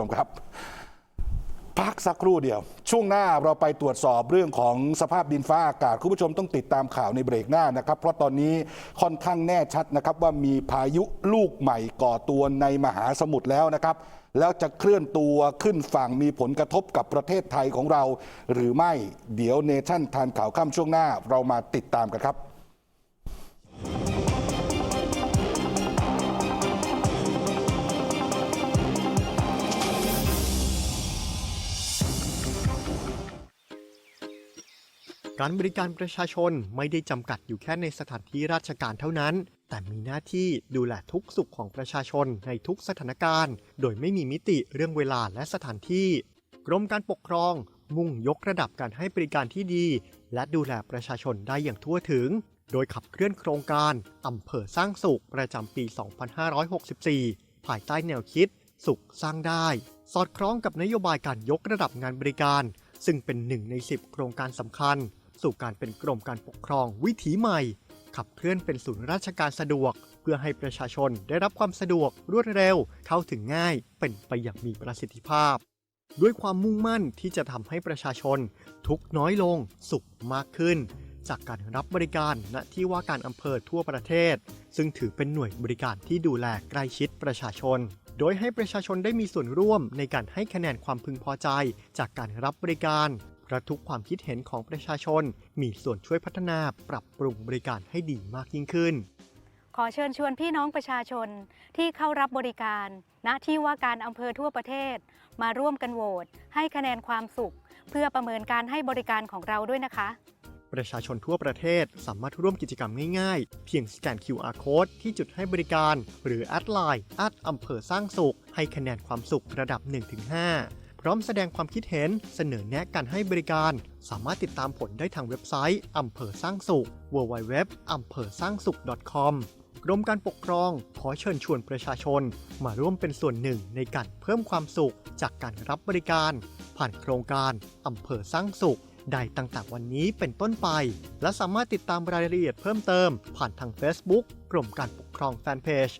ชมครับ พักสักครู่เดียว ช่วงหน้าเราไปตรวจสอบเรื่องของสภาพดินฟ้าอากาศ คุณผู้ชมต้องติดตามข่าวในเบรกหน้านะครับ เพราะตอนนี้ค่อนข้างแน่ชัดนะครับว่ามีพายุลูกใหม่ก่อตัวในมหาสมุทรแล้วนะครับแล้วจะเคลื่อนตัวขึ้นฝั่งมีผลกระทบกับประเทศไทยของเรา หรือไม่เดี๋ยวเนชั่นทานข่าวค่ำช่วงหน้าเรามาติดตามกันครับ การบริการประชาชนไม่ได้จำกัดอยู่แค่ในสถานที่ราชการเท่านั้น แต่มีหน้าที่ดูแลทุกสุขของประชาชนในทุกสถานการณ์ โดยไม่มีมิติเรื่องเวลาและสถานที่ กรมการปกครอง มุ่งยกระดับการให้บริการที่ดี และดูแลประชาชนได้อย่างทั่วถึง โดยขับเคลื่อนโครงการอำเภอสร้างสุขประจำปี 2564 ภายใต้แนวคิด สุขสร้างได้ สอดคล้องกับนโยบายการยกระดับงานบริการ ซึ่งเป็นหนึ่งใน 10 โครงการสำคัญ สู่การเป็นกรมการปกครองวิถีใหม่ ขับเคลื่อนเป็นศูนย์ราชการสะดวก เพื่อให้ประชาชนได้รับความสะดวกรวดเร็ว เข้าถึงง่ายเป็นไปอย่างมีประสิทธิภาพ ด้วยความมุ่งมั่นที่จะทำให้ประชาชน ทุกน้อยลง สุขมากขึ้น จากการรับบริการณที่ว่าการอำเภอทั่วประเทศ ซึ่งถือเป็นหน่วยบริการที่ดูแลใกล้ชิดประชาชนโดยให้ประชาชนได้มีส่วนร่วมในการให้คะแนนความพึงพอใจจากการรับบริการ เพราะทุกความคิดเห็นของประชาชน มีส่วนช่วยพัฒนาปรับปรุงบริการให้ดีมากยิ่งขึ้น ขอเชิญชวนพี่น้องประชาชนที่เข้ารับบริการ ณที่ว่าการอำเภอทั่วประเทศ มาร่วมกันโหวตให้คะแนนความสุข เพื่อประเมินการให้บริการของเราด้วยนะคะประชาชนทั่วประเทศสามารถร่วมกิจกรรมง่ายๆ เพียงสแกน QR code ที่จุดให้บริการ หรือแอดไลน์แอดอำเภอสร้างสุข ให้คะแนนความสุขระดับ 1-5 พร้อมแสดงความคิดเห็นเสนอแนะการให้บริการ สามารถติดตามผลได้ทางเว็บไซต์อำเภอสร้างสุข www อำเภอสร้างสุข .com กรมการปกครองขอเชิญชวนประชาชน มาร่วมเป็นส่วนหนึ่งในการเพิ่มความสุขจากการรับบริการ ผ่านโครงการอำเภอสร้างสุขได้ตั้งแต่วันนี้เป็นต้นไป และสามารถติดตามรายละเอียดเพิ่มเติม ผ่านทาง Facebook กรมการปกครองแฟนเพจ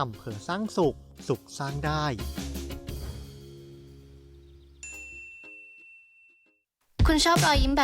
อำเภอสร้างสุข สุขสร้างได้ คุณชอบรอยยิ้มแบบ